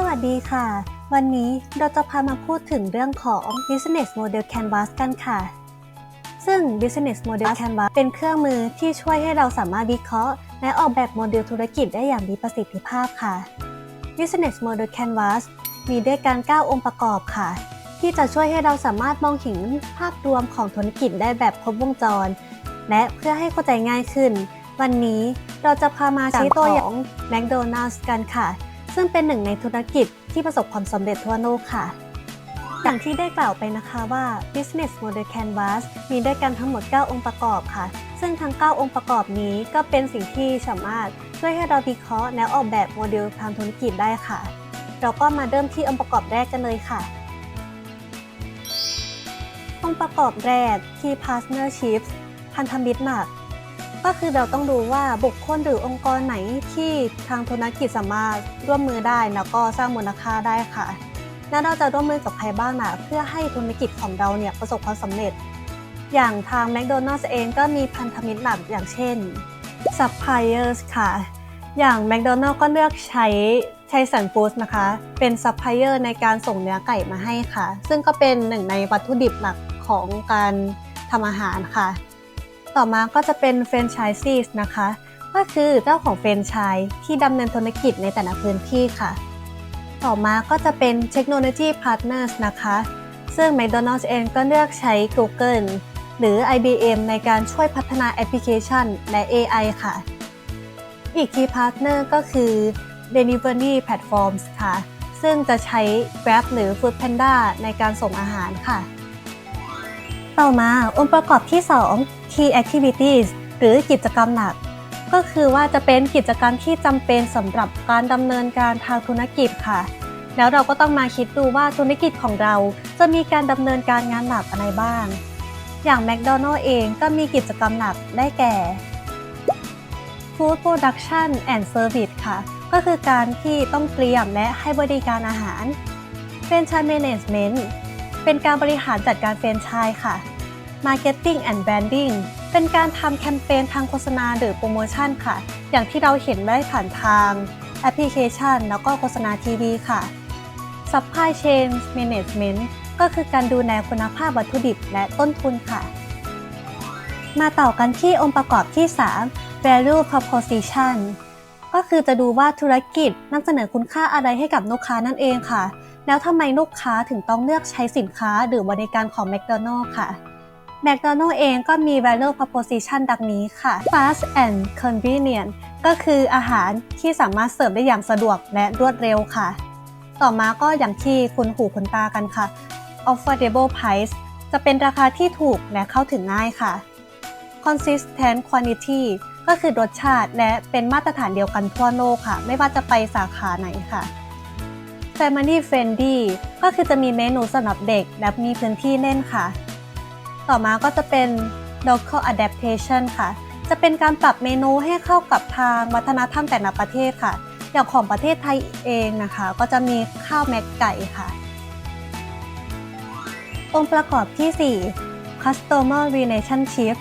สวัสดีค่ะ วันนี้เราจะพามาพูดถึงเรื่องของ Business Model Canvas กันค่ะ ซึ่ง Business Model Canvas เป็นเครื่องมือที่ช่วยให้เราสามารถวิเคราะห์ และออกแบบโมเดลธุรกิจได้อย่างมีประสิทธิภาพค่ะ Business Model Canvas มีด้วยกัน 9 องค์ประกอบค่ะ ที่จะช่วยให้เราสามารถมองเห็นภาพรวมของธุรกิจได้แบบครบวงจร และเพื่อให้เข้าใจง่ายขึ้น วันนี้เราจะพามาใช้ตัวอย่าง McDonald's กันค่ะ ซึ่งเป็นหนึ่งในธุรกิจที่ประสบความสำเร็จทั่วโลกค่ะ อย่างที่ได้กล่าวไปนะคะว่า Business Model Canvas มีด้วยกันทั้งหมด 9 องค์ประกอบค่ะ ซึ่งทั้ง 9 องค์ประกอบนี้ก็เป็นสิ่งที่สามารถช่วยให้เราวิเคราะห์และออกแบบโมเดลทางธุรกิจได้ค่ะ เราก็มาเริ่มที่องค์ประกอบแรกกันเลยค่ะ องค์ประกอบแรกที่ Partnerships พันธมิตรหนัก ก็คือเราต้องดูว่าบุคคลหรือองค์กรไหนที่ทางธุรกิจสามารถร่วมมือได้แล้วก็สร้างมูลค่าได้ค่ะ และเราจะร่วมมือกับใครบ้างนะเพื่อให้ธุรกิจของเราเนี่ยประสบความสำเร็จ อย่างทาง McDonald's เองก็มีพันธมิตรหลักอย่างเช่น Suppliers ค่ะ อย่าง m c d o n a l d ก็เลือกใช้ใช้สันฟู้ดนะคะ เป็นซัพพลายเออร์ในการส่งเนื้อไก่มาให้ค่ะ ซึ่งก็เป็นหนึ่งในวัตถุดิบหลักของการทำอาหารค่ะ ต่อมาก็จะเป็นแฟรนไชส์ซีสนะคะ ก็คือเจ้าของแฟรนไชส์ที่ดำเนินธุรกิจในแต่ละพื้นที่ค่ะ ต่อมาก็จะเป็นเทคโนโลยีพาร์ทเนอร์สนะคะ ซึ่ง McDonald's เองก็เลือกใช้ Google หรือ IBM ในการช่วยพัฒนาแอปพลิเคชันและ AI ค่ะ อีกที่พาร์ทเนอร์ก็คือ Delivery Platforms ค่ะ ซึ่งจะใช้ Grab หรือ Foodpanda ในการส่งอาหารค่ะ ต่อมาองค์ประกอบที่ 2 Key Activities หรือกิจกรรมหลัก ก็คือว่าจะเป็นกิจกรรมที่จำเป็นสำหรับการดำเนินการทางธุรกิจค่ะ แล้วเราก็ต้องมาคิดดูว่าธุรกิจของเราจะมีการดำเนินการงานหลักอะไรบ้าง อย่าง McDonald เองก็มีกิจกรรมหลักได้แก่ Food Production and Service ค่ะ ก็คือการที่ต้องเตรียมและให้บริการอาหาร Franchise Management เป็นการบริหารจัดการแฟรนไชส์ค่ะ Marketing and Branding เป็นการทำแคมเปญทางโฆษณาหรือโปรโมชั่นค่ะ อย่างที่เราเห็นได้ผ่านทางแอปพลิเคชัน แล้วก็โฆษณาทีวีค่ะ Supply Chain Management ก็คือการดูแลคุณภาพวัตถุดิบและต้นทุนค่ะ มาต่อกันที่องค์ประกอบที่ 3 Value Proposition ก็คือจะดูว่าธุรกิจนำเสนอคุณค่าอะไรให้กับลูกค้านั่นเองค่ะ แล้วทำไมลูกค้าถึงต้องเลือกใช้สินค้าหรือบริการของ McDonald's ค่ะ McDonald's เองก็มี value proposition ดังนี้ค่ะ fast and convenient ก็คืออาหารที่สามารถเสิร์ฟได้อย่างสะดวกและรวดเร็วค่ะ ต่อมาก็อย่างที่คุณหูคุณตากันค่ะ affordable price จะเป็นราคาที่ถูกและเข้าถึงง่ายค่ะ consistent quality ก็คือรสชาติและเป็นมาตรฐานเดียวกันทั่วโลกค่ะ ไม่ว่าจะไปสาขาไหนค่ะ Family Friendly ก็คือจะมีเมนูสำหรับเด็กและมีพื้นที่เล่นค่ะ ต่อมาก็จะเป็น local adaptation ค่ะ จะเป็นการปรับเมนูให้เข้ากับทางวัฒนธรรมแต่ละประเทศค่ะ อย่างของประเทศไทยเองนะคะ ก็จะมีข้าวแม็กไก่ค่ะ องค์ประกอบที่ 4 customer relationship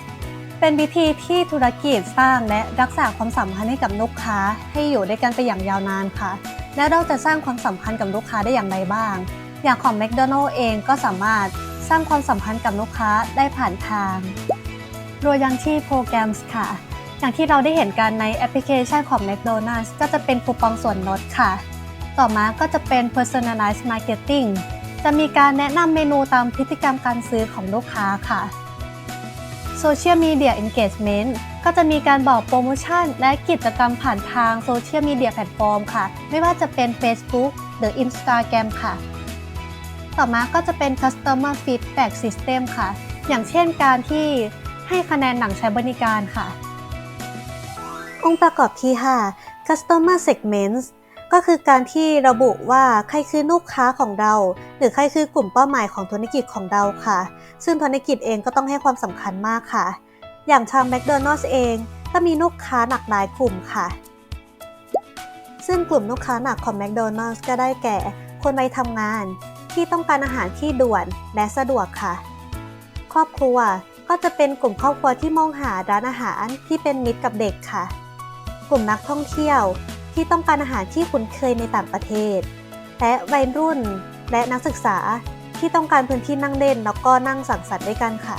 เป็นวิธีที่ธุรกิจสร้างและรักษาความสัมพันธ์ให้กับลูกค้าให้อยู่ด้วยกันไปอย่างยาวนานค่ะ และเราจะสร้างความสัมพันธ์กับลูกค้าได้อย่างไรบ้าง อย่างของ McDonald เองก็สามารถสร้างความสัมพันธ์กับลูกค้าได้ผ่านทางโรยังชีพโปรแกรมส์ค่ะ อย่างที่เราได้เห็นกันในแอปพลิเคชันของ McDonald's ก็จะเป็นคูปองส่วนลดค่ะ ต่อมาก็จะเป็น personalized marketing จะมีการแนะนำเมนูตามพฤติกรรมการซื้อของลูกค้าค่ะ Social Media Engagement ก็จะมีการบอกโปรโมชั่น และกิจกรรมผ่านทางโซเชียลมีเดียแพลตฟอร์มค่ะ ไม่ว่าจะเป็น Facebook หรือ Instagram ค่ะ ต่อมาก็จะเป็น Customer Feedback System ค่ะ อย่างเช่นการที่ให้คะแนนหลังใช้บริการค่ะ องค์ประกอบที่ 5 Customer Segments ก็คือการที่ระบุว่าใครคือลูกค้าของเรา หรือใครคือกลุ่มเป้าหมายของธุรกิจของเราค่ะ ซึ่งธุรกิจเองก็ต้องให้ความสำคัญมากค่ะ อย่างทาง McDonald's เองก็มีลูกค้าหลากหลายกลุ่มค่ะ ซึ่งกลุ่มลูกค้าหนักของ McDonald's ก็ได้แก่ คนวัยทำงาน ที่ต้องการอาหารที่ด่วนและสะดวกค่ะ ครอบครัวก็จะเป็นกลุ่มครอบครัวที่มองหาร้านอาหารที่เป็นมิตรกับเด็กค่ะ กลุ่มนักท่องเที่ยวที่ต้องการอาหารที่คุ้นเคยในต่างประเทศ และวัยรุ่นและนักศึกษา ที่ต้องการพื้นที่นั่งเล่นแล้วก็นั่งสังสรรค์ด้วยกันค่ะ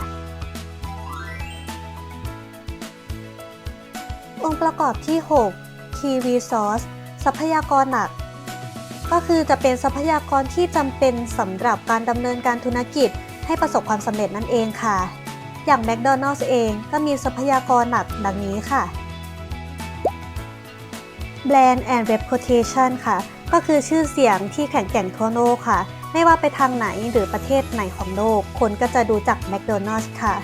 องค์ประกอบที่ 6 Key Resource ทรัพยากรหลัก ก็คือจะเป็นทรัพยากรที่จำเป็นสำหรับการดำเนินการธุรกิจให้ประสบความสำเร็จนั่นเองค่ะ อย่าง McDonald's เองก็มีทรัพยากรหลักดังนี้ค่ะ Brand and Reputation ค่ะ ก็คือชื่อเสียงที่แข็งแกร่งทั่วโลกค่ะ ไม่ว่าไปทางไหนหรือประเทศไหนของโลก คนก็จะดูจัก McDonald's ค่ะ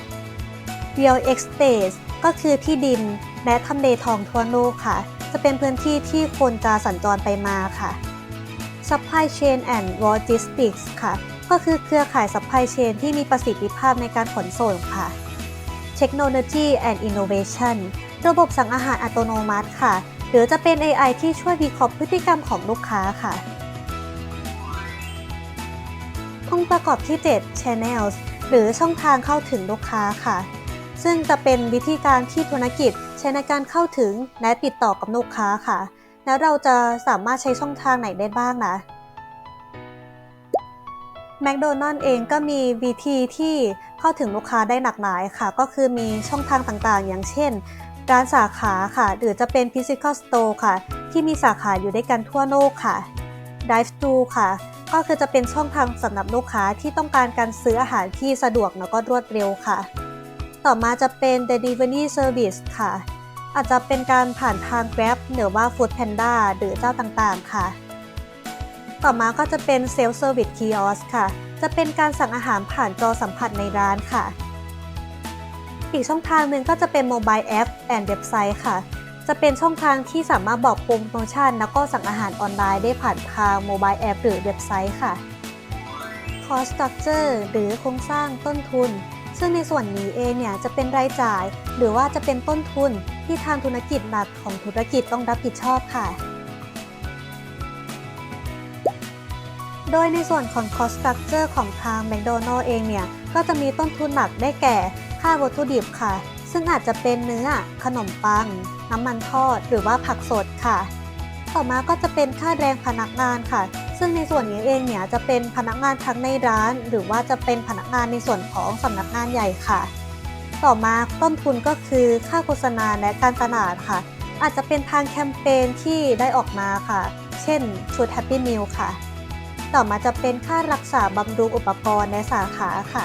Real Estate ก็คือที่ดินและทำเลทองทั่วโลกค่ะ จะเป็นพื้นที่ที่คนจะสัญจรไปมาค่ะ Supply Chain and Logistics ค่ะ ก็คือเครือข่าย Supply Chain ที่มีประสิทธิภาพในการขนส่งค่ะ Technology and Innovation ระบบสั่งอาหารอัตโนมัติค่ะ หรือจะเป็น AI ที่ช่วยวิเคราะห์พฤติกรรมของลูกค้าค่ะ องค์ประกอบที่ 7 Channels หรือช่องทางเข้าถึงลูกค้าค่ะ ซึ่งจะเป็นวิธีการที่ธุรกิจใช้ในการเข้าถึงและติดต่อกับลูกค้าค่ะ แล้วเราจะสามารถใช้ช่องทางไหนได้บ้างนะแมคโดนัลล์เองก็มีวิธีที่เข้าถึงลูกค้าได้หลากหลายค่ะ ก็คือมีช่องทางต่างๆ อย่างเช่นร้านสาขาค่ะ หรือจะเป็น Physical Store ค่ะ ที่มีสาขาอยู่ด้วยกันทั่วโลกค่ะ Drive Thru ค่ะ ก็คือจะเป็นช่องทางสำหรับลูกค้าที่ต้องการการซื้ออาหารที่สะดวกแล้วก็รวดเร็วค่ะ ต่อมาจะเป็น Delivery Service ค่ะ อาจจะเป็นการผ่านทาง Grab หรือว่า Food Panda หรือเจ้าต่างๆ ค่ะ ต่อมาก็จะเป็น Self Service Kiosk ค่ะ จะเป็นการสั่งอาหารผ่านจอสัมผัสในร้านค่ะ อีกช่องทางหนึ่งก็จะเป็น Mobile App and Website ค่ะ จะเป็นช่องทางที่สามารถบอกโปรโมชั่น แล้วก็สั่งอาหารออนไลน์ได้ผ่านทาง Mobile App หรือเว็บไซต์ค่ะ Cost Structure หรือโครงสร้างต้นทุน ซึ่งในส่วนนี้เองเนี่ยจะเป็นรายจ่าย หรือว่าจะเป็นต้นทุนที่ทางธุรกิจหลักของธุรกิจต้องรับผิดชอบค่ะ โดยในส่วนของ cost structure ของทาง McDonald เองเนี่ยก็จะมีต้นทุนหลักได้แก่ค่าวัตถุดิบค่ะ ซึ่งอาจจะเป็นเนื้อ ขนมปัง น้ำมันทอด หรือว่าผักสดค่ะ ต่อมาก็จะเป็นค่าแรงพนักงานค่ะ ซึ่งในส่วนนี้เองเนี่ยจะเป็นพนักงานทั้งในร้าน หรือว่าจะเป็นพนักงานในส่วนของสำนักงานใหญ่ค่ะ ต่อมาต้นทุนก็คือค่าโฆษณาและการตลาดค่ะ อาจจะเป็นทางแคมเปญที่ได้ออกมาค่ะ เช่นชุด Happy Meal ค่ะ ต่อมาจะเป็นค่ารักษาบำรุงอุปกรณ์ในสาขาค่ะ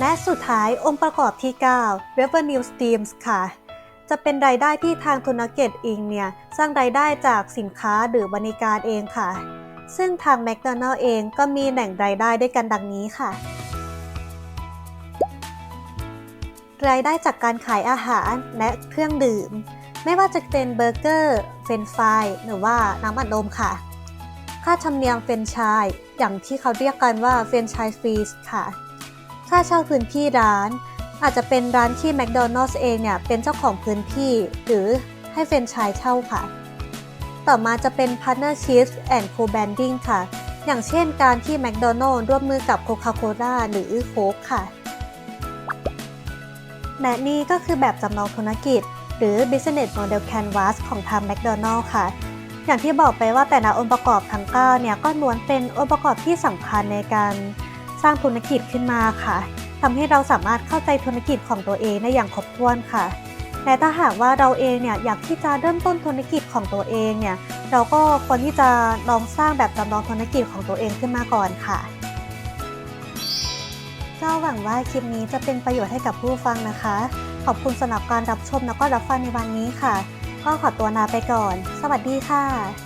และสุดท้ายองค์ประกอบที่ 9 revenue streams ค่ะ จะเป็นรายได้ที่ทางธุรกิจเองเนี่ย สร้างรายได้จากสินค้าหรือบริการเองค่ะ ซึ่งทาง McDonald เองก็มีแหล่งรายได้ด้วยกันดังนี้ค่ะ รายได้จากการขายอาหารและเครื่องดื่ม ไม่ว่าจะเป็นเบอร์เกอร์เฟรนฟรายหรือว่าน้ำอัดลมค่ะ ค่าธรรมเนียมเฟรนไชส์อย่างที่เขาเรียกกันว่าเฟรนไชส์ฟรีสค่ะ ค่าเช่าพื้นที่ร้าน อาจจะเป็นร้านที่ McDonald's เองเนี่ยเป็นเจ้าของพื้นที่ หรือให้เฟรนไชส์เช่าค่ะ ต่อมาจะเป็น Partnership and Co-branding ค่ะ อย่างเช่นการที่ McDonald's ร่วมมือกับ Coca-Cola หรือ Coke ค่ะ และนี่ก็คือแบบจำลองธุรกิจ หรือ Business Model Canvas ของทาง McDonald ค่ะอย่างที่บอกไปว่าแต่ละองค์ประกอบทั้ง9เนี่ยก็ล้วนเป็นองค์ประกอบที่สำคัญในการ สร้างธุรกิจขึ้นมาค่ะทำให้เราสามารถเข้าใจธุรกิจของตัวเองได้อย่างครบถ้วนค่ะและถ้าหากว่าเราเองเนี่ยอยากที่จะเริ่มต้นธุรกิจของตัวเองเนี่ยเราก็ควรที่จะลองสร้างแบบจำลองธุรกิจของตัวเองขึ้นมาก่อนค่ะก็หวังว่าคลิปนี้จะเป็นประโยชน์ให้กับผู้ฟังนะคะ ขอบคุณสำหรับการรับชมแล้วก็รับฟังในวันนี้ค่ะ ก็ขอตัวลาไปก่อน สวัสดีค่ะ